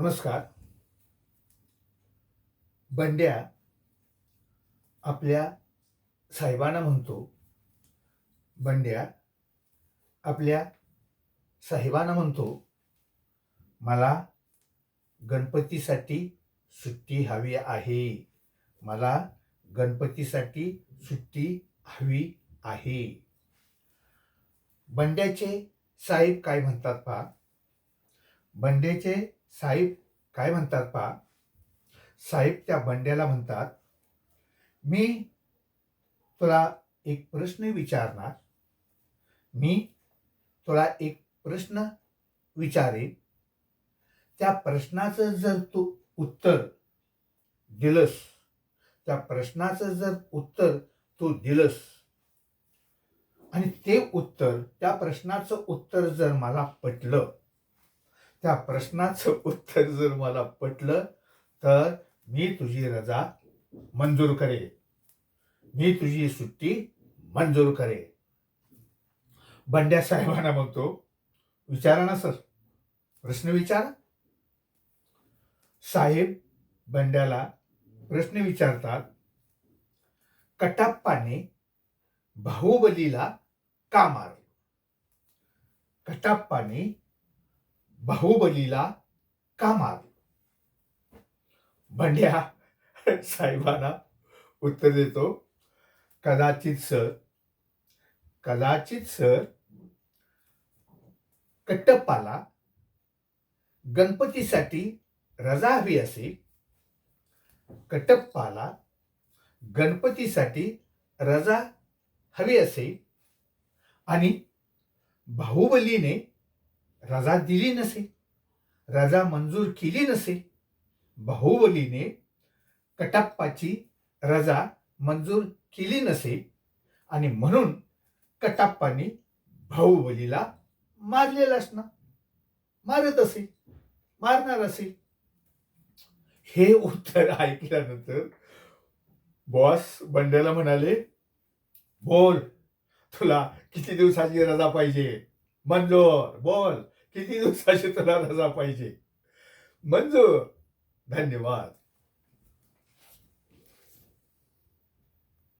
नमस्कार. बंड्या आपल्या साहेबांना म्हणतो. बंड्या आपल्या साहेबांना म्हणतो मला गणपतीसाठी सुट्टी हवी आहे. मला गणपतीसाठी सुट्टी हवी आहे. बंड्याचे साहेब काय म्हणतात पहा. बंड्याचे साहेब काय म्हणतात पहा? साहेब त्या बंड्याला म्हणतात मी तुला एक प्रश्न विचारणार. मी तुला एक प्रश्न विचारेन. त्या प्रश्नाचं जर तू उत्तर दिलंस त्या प्रश्नाचं जर उत्तर तू दिलंस आणि ते उत्तर त्या प्रश्नाचं उत्तर जर मला पटलं त्या प्रश्नाचं उत्तर जर मला पटलं तर मी तुझी रजा मंजूर करेन. मी तुझी सुट्टी मंजूर करेन. बंड्या साहेबांना म्हणतो विचारा ना सर. प्रश्न विचारा. साहेब बंड्याला प्रश्न विचारतात कटाप्पाने बाहुबलीला का मारलं? कटाप्पाने बाहुबलीला का मारलं? भंड्या साहेबांना उत्तर देतो. कदाचित सर कदाचित सर कट्टप्पाला गणपतीसाठी रजा हवी असेल कटप्पाला गणपतीसाठी रजा हवी असेल आणि बाहुबलीने रजा दिली नसे रजा मंजूर केली नसे. बाहुबलीने कटाप्पाची रजा मंजूर केली नसे आणि म्हणून कटाप्पाने बाहुबलीला मारलेला असणार. मारत असेल मारणार असेल हे उत्तर ऐकल्यानंतर बॉस बंड्याला म्हणाले बोल तुला किती दिवसाची रजा पाहिजे? मंजूर बोल. किती दिवसाची तुला रजा पाहिजे? मंजूर धन्यवाद.